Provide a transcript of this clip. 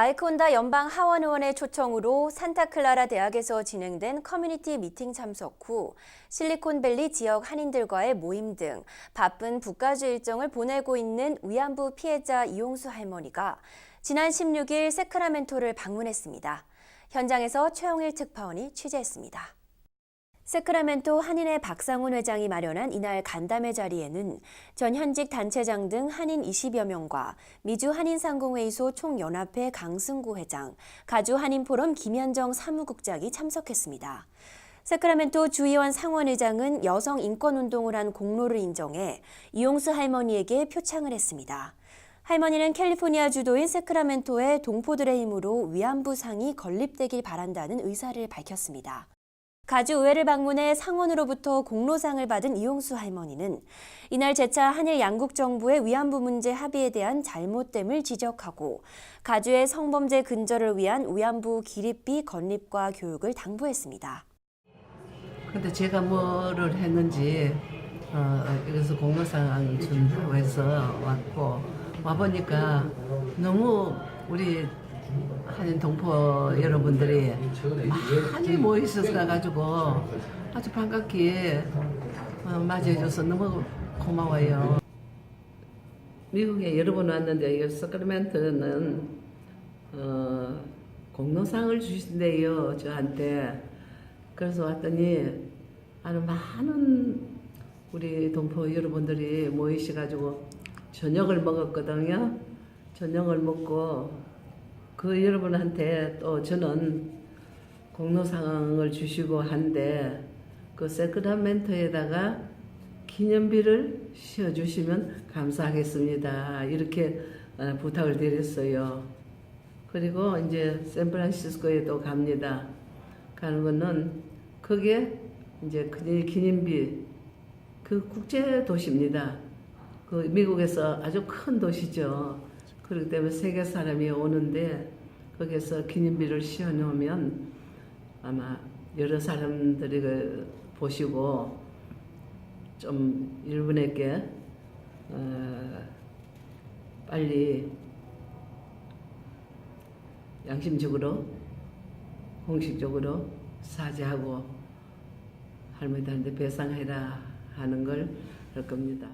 마이크 혼다 연방 하원 의원의 초청으로 산타클라라 대학에서 진행된 커뮤니티 미팅 참석 후 실리콘밸리 지역 한인들과의 모임 등 바쁜 북가주 일정을 보내고 있는 위안부 피해자 이용수 할머니가 지난 16일 세크라멘토를 방문했습니다. 현장에서 최영일 특파원이 취재했습니다. 세크라멘토 한인회 박상훈 회장이 마련한 이날 간담회 자리에는 전 현직 단체장 등 한인 20여 명과 미주 한인상공회의소 총연합회 강승구 회장, 가주 한인포럼 김현정 사무국장이 참석했습니다. 세크라멘토 주의원 상원 의장은 여성 인권운동을 한 공로를 인정해 이용수 할머니에게 표창을 했습니다. 할머니는 캘리포니아 주도인 세크라멘토의 동포들의 힘으로 위안부 상이 건립되길 바란다는 의사를 밝혔습니다. 가주 의회를 방문해 상원으로부터 공로상을 받은 이용수 할머니는 이날 재차 한일 양국 정부의 위안부 문제 합의에 대한 잘못됨을 지적하고 가주의 성범죄 근절을 위한 위안부 기립비 건립과 교육을 당부했습니다. 근데 제가 뭐를 했는지 어, 여기서 공로상 준다고 해서 왔고 와보니까 너무 우리 한인 동포 여러분들이 많이 모이셔서 가지고 아주 반갑게 어, 맞이해줘서 너무 고마워요. 미국에 여러 번 왔는데 이 서크라멘트는 어, 공로상을 주신대요 저한테. 그래서 왔더니 아주 많은 우리 동포 여러분들이 모이셔가지고 저녁을 먹었거든요. 저녁을 먹고 그 여러분한테 또 저는 공로상을 주시고 한데 그 세크라멘토에다가 기념비를 씌워주시면 감사하겠습니다. 이렇게 어, 부탁을 드렸어요. 그리고 이제 샌프란시스코에 또 갑니다. 가는 거는 그게 이제 그 기념비 그 국제 도시입니다. 그 미국에서 아주 큰 도시죠. 그렇기 때문에 세계 사람이 오는데 거기에서 기념비를 씌워 놓으면 아마 여러 사람들이 그 보시고 좀 일본에게 어 빨리 양심적으로 공식적으로 사죄하고 할머니들한테 배상해라 하는 걸 할 겁니다.